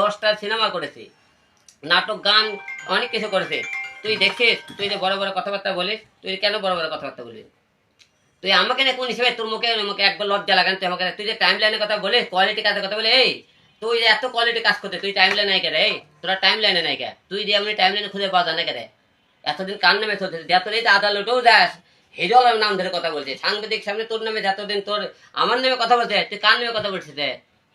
দশটা সিনেমা করেছি। নাটক, গান, অনেক কিছু করেছে। তুই দেখিস তুই যে বড় বড় কথাবার্তা বলিস, তুই কেন বড় বড় কথাবার্তা বলিস তুই আমাকে না কোন হিসেবে তোর মুখে মুখে একবার লজ্জা লাগান তুই আমাকে তুই যে টাইম লাইনের কথা বলিস কোয়ালিটি কাজের কথা বলে এই, তুই যে এত কোয়ালিটি কাজ করতে, তুই টাইম লাইনে নাই কে রে তোরা টাইম লাইনে নাই কে তুই যে এমনি টাইম লাইনে খুঁজে পাওয়া যায় না কে রে এতদিন কার নামে চলছে যতদিন আদালতেও যাস, হিরো নাম ধরে কথা বলছিস সাংবাদিক সামনে তোর নামে যতদিন তোর আমার নামে কথা বলছে, তুই কার নামে কথা বলছিস রে?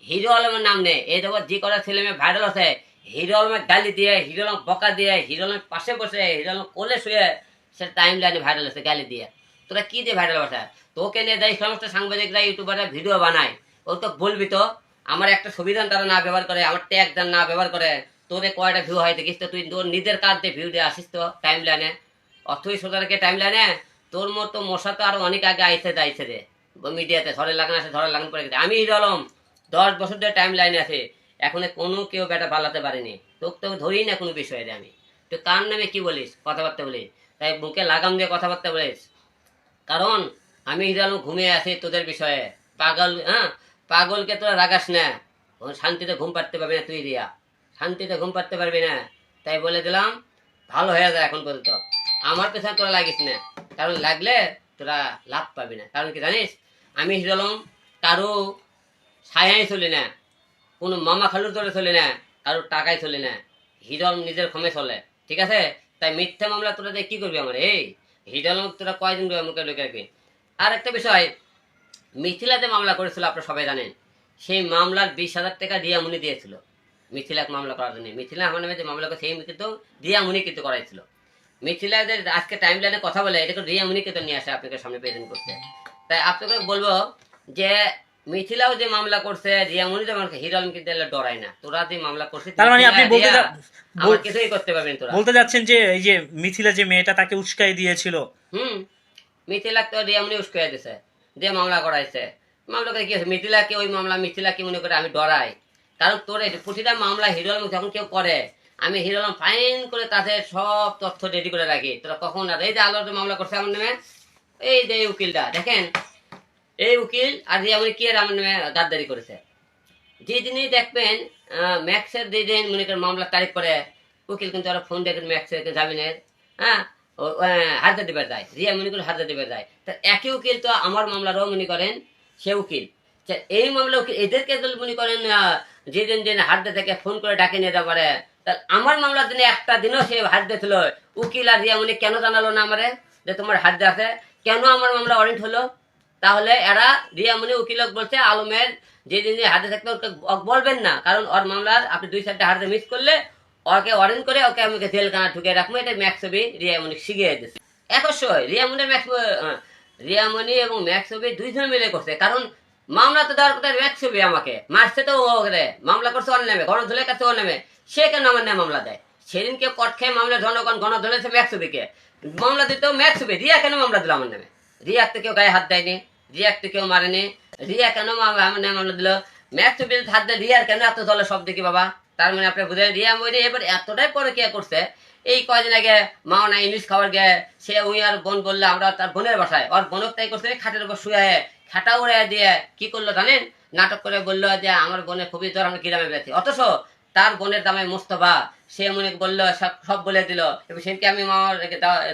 হিরো আলমের নাম নেই। এই দেখো, যে কটা ছেলে মেয়ে ভাইরাল আছে। হিরো আলমের গালি দিয়ে, হিরো আলম বকা দিয়ে, হিরো আলমের পাশে বসে, হিরো আলম কোলে শুয়ে সে টাইম লাইনে ভাইরাল আছে, গালি দিয়ে। তোরা কি দিয়ে ভাইরাল বসা তোকে নিয়ে যাই সমস্ত সাংবাদিকরা ইউটিউবাররা ভিডিও বানায়। ও তো বলবি তো, আমার একটা সংবিধান তারা না ব্যবহার করে, আমার ট্যাগ দান না ব্যবহার করে। তোরে কয়টা ভিউ হয় দেখিস তো, তুই তোর নিজের কাজ দিয়ে ভিউ দিয়ে আসিস তো টাইম লাইনে অথই সোজারকে টাইম লাইনে তোর মতো মশা তো আরও অনেক আগে আইসে যাইছে রে। মিডিয়াতে ধরে লাগান আছে, ধরে লাগান পড়ে গেছে। আমি হিরো আলম দশ বছর ধরে টাইম লাইনে আছে। এখন কোনো কেউ বেটা পালাতে পারেনি। তোকে তো ধরি না কোনো বিষয়ে আমি। তো কার নামে কি বলিস? কথাবার্তা বলিস। তাই মুখে লাগাম দিয়ে কথাবার্তা বলিস। কারণ আমি হিরালু ঘুমিয়ে আছি তোদের বিষয়ে। পাগল হ্যাঁ? পাগলকে তোরা রাগাস না। শান্তিতে ঘুম পাড়তে পারবি না তুই দিয়া শান্তিতে ঘুম পাড়তে পারবি না। তাই বলে দিলাম, ভালো হয়ে যায় এখন পর্যন্ত। আমার পেছনে তোরা লাগিস না। কারণ লাগলে তোরা লাভ পাবি না। কারণ কি জানিস? আমি হিরালম কারও ছায়াই চলি না। কোনো মামা খালুর তোরে চলি না কারোর টাকায় চলি না। হিরল নিজের ক্ষমে চলে। ঠিক আছে? তাই মিথ্যা মামলা তোরা দিয়ে কি করবি আমার? এই হিরল তোরা কয়দিন মুখে ঢুকে রাখবি? আর একটা বিষয়, মিথিলাতে মামলা করেছিল, আপনারা সবাই জানেন। সেই মামলার বিশ হাজার টাকা দিয়ামুনি দিয়েছিল। মিথিলাকে মামলা করার জন্য। মিথিলা আমার নামে যে মামলা করে সেই কিন্তু দিয়ামুনি কিন্তু করাইছিল। মিথিলাদের আজকে টাইম লাইনে কথা বলে এটাকে রিয়ামুনি কিন্তু নিয়ে আসে আপনাকে সামনে প্রেজেন্ট করতে। তাই আপনাকে বলব যে মিথিলাও যে মামলা করছে রিয়ামুনি তো আমাকে হিরল কিন্তু এলে ডরায় না। তোরা যে মামলা করছিস তার মানে আপনি বলতে যা- আমার কিছুই করতে পারবেন তোরা। বলতে যাচ্ছেন যে এই যে মিথিলা যে মেয়েটা তাকে উস্কাই দিয়েছিল। হুম মিথিলাক তো রিয়ামনি উস্কাই দিছে দিয়ে মামলা করাইছে। মামলা করে কি আছে মিথিলাকে ওই মামলা মিথিলাকে মনে করে আমি ডরাই? কারণ তোর এই প্রতিটা মামলা হিরো আলম যখন কেউ করে আমি হিরো আলম ফাইন করে তাদের সব তথ্য রেডি করে রাখি। তোরা কখন আর এই যে আলোর মামলা করছে আমার নামে এই যে উকিলটা দেখেন? এই উকিল আর রিয়ামনি কি আর আমার নামে গাদ্দারি করেছে? যেদিনই দেখবেন ম্যাক্সের যেদিন মনে করেন মামলার তারিখ করে উকিল কিন্তু ওরা ফোন দেখেন ম্যাক্সের জামিনের হ্যাঁ হারদা দিবার যায়, রিয়া মনে করে হারদা দিবার যায়। তা একই উকিল তো আমার মামলারও মনে করেন, সে উকিল। এই মামলা উকিল, এদেরকে মনে করেন যেদিন যেদিন হারদা থেকে ফোন করে ডাকে নিয়ে যেতে পারে আমার মামলার দিনে একটা দিনও সে হাত দিয়েছিল উকিল আর রিয়ামণি কেন জানালো না আমারে যে তোমার হাত আছে? কেন আমার মামলা ওয়ারেন্ট হলো? তাহলে এরা রিয়ামণি উকিলক বলছে, আলমের যে হাতে থাকবে ওকে বলবেন না, কারণ ওর মামলার আপনি দুই চারটে হাতে মিস করলে ওকে ওয়ারেন্ট করে ওকে আমাকে জেলখানা ঢুকে রাখব এটা ম্যাক্সবি রিয়ামণি শিখিয়ে দিচ্ছে একশই রিয়ামণির ম্যাক্স রিয়ামণি এবং ম্যাক্সবি দুইজন মিলে করছে, কারণ মামলা তো দেওয়ার কথা ম্যাক্সবি আমাকে, মারছে তো ও রে মামলা করছে ওর নামে গণধুলের কাছে ওর নামে, সে কেন আমার নামে মামলা দেয়? সেদিনকে কট খেয়ে মামলা জনগণ গণধুলেছে ম্যাক্সবিকে, মামলা দিত ম্যাক্সবি, রিয়া কেন মামলা দিল আমার নামে? তো কেউ গায়ে হাত দেয়নি তো কেউ মারেনি। রিয়া কেন দিল? হাত দেয়, রিয়ার কেন এত সব দেখি বাবা? তার মানে আপনি বুঝলেন রিয়া এবার এতটাই পরে কে করছে। এই কয়দিন আগে মাও না ইংলিশ খাবার গে সে উই আর বোন বললে, আমরা তার বোনের বাসায়। ওর বোনক তাই করছে, খাটের উপর শুয়ে খাটা উড়ে দিয়ে কি করল জানেন? নাটক করে বলল যে, আমার বোনের খুবই জ্বর কিরামে বেঁচে অথচ তার বোনের দামে মোস্তফা। সে মনে বলল, সব বলে দিল। এবং সেদিনকে আমি মামার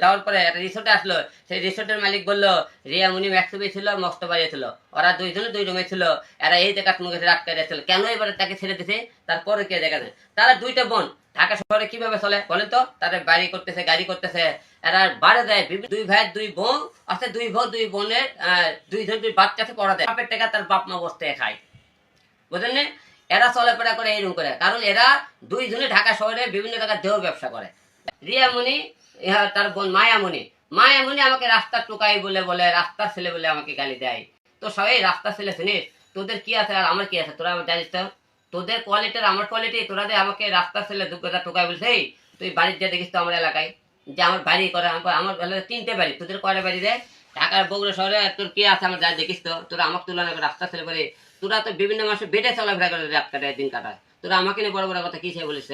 দেওয়ার পরে একটা রিসোর্টে আসলো। সেই রিসোর্টের মালিক বলল, রিয়া, মুনি ম্যাক্সুবি ছিল, মোস্তফা ছিল। ওরা দুইজনে দুই রুমে ছিল। এরা এই জায়গা মুখে আটকে দিয়েছিল। কেন এবারে তাকে ছেড়ে দিছে? তারপরে কে দেখা যায় তারা দুইটা বোন। ঢাকা শহরে কীভাবে চলে বলেন তো? তাদের বাড়ি করতেছে, গাড়ি করতেছে। এরা বাড়ে দেয় দুই ভাই, দুই বোন। আছে দুই বোন, দুই বোনের দুইজন দুই বাচ্চাকে পড়া দেয়। বাপের টাকা তার বাপ মা বসতে খায়। বুঝলেন? এরা চলাফেরা করে এইরকম করে। কারণ এরা দুইজনে ঢাকা শহরে বিভিন্ন জায়গায় দেহ ব্যবসা করে। রিয়ামণি তার বোন মায়ামণি। মায়ামণি আমাকে রাস্তার টোকাই বলে বলে, রাস্তার ছেলে বলে আমাকে গালি দেয়। তো সবাই রাস্তার ছেলে, শুনিস? তোদের কি আছে আর আমার কি আছে? তোরা আমার জানিস তো? তোদের কোয়ালিটি আর আমার কোয়ালিটি তোরা যে আমাকে রাস্তার ছেলে যোগ্যতা টোকাই বলছে তুই বাড়ির যে দেখিস তো আমার এলাকায়। যে আমার বাড়ি করে, আমার আমার এলাকায় তিনটে বাড়ি। তোদের কয়টা বাড়ি দেয় ঢাকার বগুড়া শহরে তোর কি আছে? আমার যা দেখিস তো। তোরা আমাকে তুলনা রাস্তা ছেলে বলে তোরা তো বিভিন্ন মাসে বেডে চলাফেরা করে রাত কাটায়, দিন কাটায়। তোরা আমাকে নিয়ে বড় বড় কথা কি সে বলিস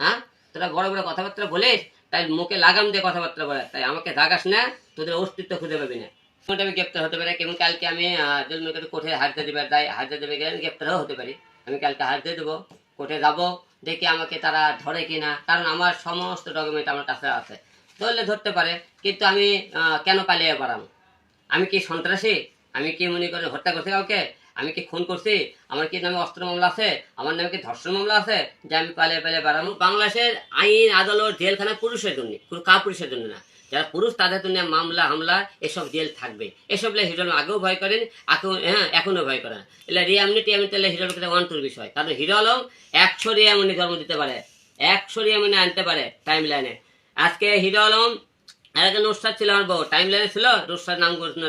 হ্যাঁ? তোরা বড় বড় কথাবার্তা বলিস, তাই মুখে লাগাম দিয়ে কথাবার্তা বলে। তাই আমাকে জাগাস না, তোদের অস্তিত্ব খুঁজে পাবি না। আমি গ্রেপ্তার হতে পারি? কেমন কালকে আমি জলমে করে কোর্টে হারতে দেবে তাই হারতে দেবে গেলে গ্রেপ্তারও হতে পারি। আমি কালকে হারতে দেবো, কোর্টে যাব, দেখি আমাকে তারা ধরে কিনা। কারণ আমার সমস্ত ডকুমেন্ট আমার কাছে আছে। ধরলে ধরতে পারে, কিন্তু আমি কেন পালিয়ে পারাম আমি কি সন্ত্রাসী? আমি কি মনে করে হত্যা করছি কাউকে? আমি কি খুন করছি? আমার কি নামে অস্ত্র মামলা আছে? আমার নামে কি ধর্ষণ মামলা আছে? যে আমি পালিয়ে পালিয়ে বেড়াবো? বাংলাদেশের আইন, আদালত, জেলখানা পুরুষের জন্য কা পুরুষের জন্য না। যারা পুরুষ, তাদের জন্য মামলা, হামলা, এসব জেল থাকবে। এসব লে হিরো আলম আগেও ভয় করেন, এখন হ্যাঁ এখনও ভয় করেন। এলে রিয়ামনি টিয়ামনি তাহলে হিরো আলমকে অন্তর বিষয়। কারণ হিরো আলম একশো রিয়ামনি ধর্ম দিতে পারে। একশো রিয়ামনি আনতে পারে টাইম লাইনে আজকে হিরো আলম আর একটা ছিল টাইম লাইনে ছিল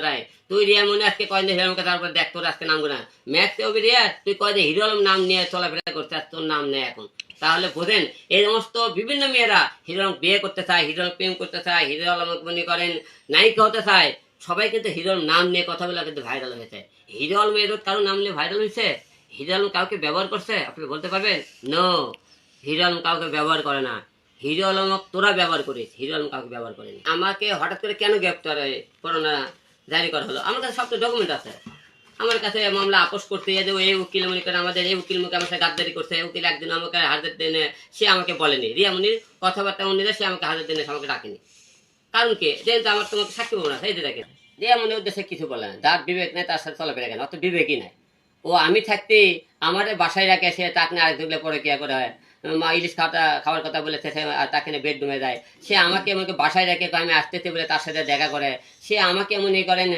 রায়। তুই রিয়া মনে আজকে কয়দিন হিরো আলমকে তারপর দেখ, তোর আজকে না রিয়া, তুই কয়দিন হিরো আলম নাম নিয়ে চলাফেরা করতে তোর নাম নেই এখন। তাহলে বোঝেন, এই সমস্ত বিভিন্ন মেয়েরা হিরো আলম বিয়ে করতে চায়, হিরো প্রেম করতে চায়, হিরো আলম মনে করেন, নায়িকা হতে চায়, সবাই কিন্তু হিরো আলম নাম নিয়ে কথা বলে কিন্তু ভাইরাল হয়েছে। হিরো আলম এর কারও নাম নিয়ে ভাইরাল হয়েছে? হিরো আলম কাউকে ব্যবহার করছে? আপনি বলতে পারবেন? নো হিরো আলম কাউকে ব্যবহার করে না। হিরো আলম তোরা ব্যবহার করিস, হিরো আলম কাউকে ব্যবহার করেনি। আমাকে হঠাৎ করে কেন গ্রেপ্তার জারি করা হলো? আমার কাছে সব তো ডকুমেন্ট আছে। আমার কাছে মামলা আপোষ করতে যে এই উকিল মনে আমাদের, এই উকিল মুখে আমার সাথে গাদ্দারি করছে উকিল আমাকে হাজার দিনে সে আমাকে বলেনি। রিয়া মুনির কথাবার্তা সে আমাকে হাজার দিনে আমাকে ডাকেনি। কারণ কি? যেহেতু আমার তোমাকে সাক্ষী না, সেই যে দেখেন। রিয়া মুনির উদ্দেশ্যে কিছু বলে না। যার বিবেক নেই, তার সাথে চলাফেরা কেন অত বিবেকই নাই। ও আমি থাকতে আমার বাসায় রাখে সে তাকে আরেক পরে কি করে। হয় মা ইলিশ খাওয়াটা, খাওয়ার কথা বলেছে, সে তাকে নিয়ে বেডরুমে যায়। সে আমাকে আমাকে বাসায় রাখে আমি আসতেছি বলে তার সাথে দেখা করে। সে আমাকে মনে করেন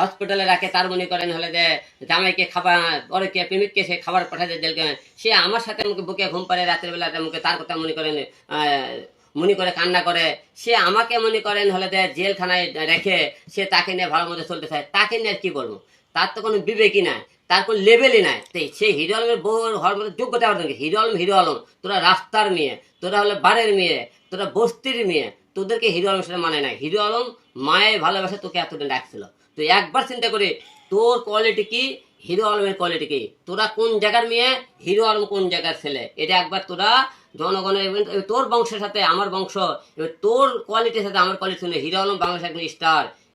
হসপিটালে রাখে, তার মনে করেন হলে যে জামাইকে খাবার বড় কে প্রেমিককে সে খাবার পাঠায় দেয় সে আমার সাথে আমাকে বুকে ঘুম পাড়ে রাতের বেলা মুখে তার কথা মনে করেন মনে করে কান্না করে। সে আমাকে মনে করেন হলে যে জেলখানায় রেখে সে তাকে নিয়ে ভালো মতো চলতে চায়। তাকে নিয়ে আর কি বলব? তার তো কোনো বিবেকই নাই, তার কোনো লেভেলই নাই। তো সে হিরো আলমের বউ হওয়ার মতো যোগ্যতা করে। হিরো আলম হিরো আলম, তোরা রাস্তার মেয়ে, তোরা হলে বাড়ির মেয়ে, তোরা বস্তির মেয়ে, তোদেরকে হিরো আলম সেটা মানে নাই। হিরো আলম মায়ের ভালোবাসে তোকে এতদিন ডাকছিল তুই একবার চিন্তা করে, তোর কোয়ালিটি কি, হিরো আলমের কোয়ালিটি কি? তোরা কোন জায়গার মেয়ে, হিরো আলম কোন জায়গার ছেলে? এটা একবার তোরা জনগণের তোর বংশের সাথে, আমার বংশ, এবার তোর কোয়ালিটির সাথে আমার কোয়ালিটি শুনে হিরো আলম বাংলাদেশ একজন স্টার